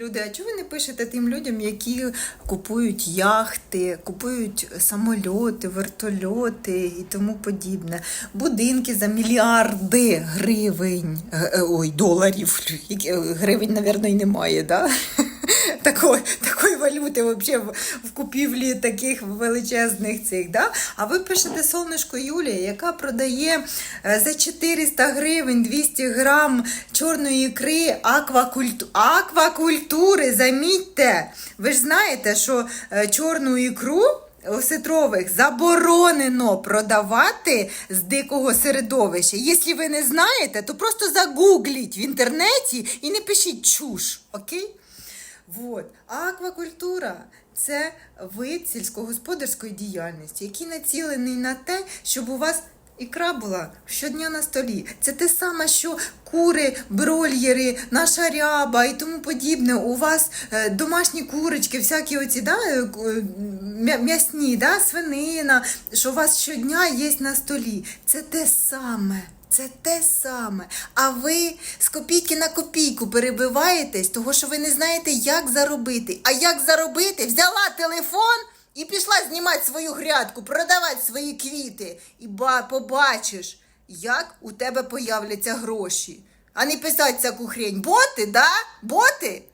Люди, а чого ви не пишете тим людям, які купують яхти, купують самольоти, вертольоти і тому подібне, будинки за мільярди гривень, е, ой, доларів, е, гривень, мабуть, і немає, да? Такої, такої валюти вообще в, купівлі таких величезних цих. Да? А ви пишете сонечко Юлія, яка продає е, за 400 гривень 200 грам чорної ікри аквакульту... аквакультури. Замітьте, ви ж знаєте, що е, чорну ікру. Осетрових заборонено продавати з дикого середовища. Якщо ви не знаєте, то просто загугліть в інтернеті і не пишіть чуш, окей? Вот. Аквакультура це вид сільськогосподарської діяльності, який націлений на те, щоб у вас ікра була щодня на столі. Це те саме, що кури, брольєри, наша ряба і тому подібне. У вас е, домашні курочки, всякі оці да, е, е, м'я- м'ясні, да, свинина, що у вас щодня є на столі. Це те саме. Це те саме. А ви з копійки на копійку перебиваєтесь, того що ви не знаєте, як заробити. А як заробити? Взяла телефон і пішла знімати свою грядку, продавати свої квіти. І ба, побачиш, як у тебе появляться гроші. А не писати всяку хрень. Боти, да? Боти?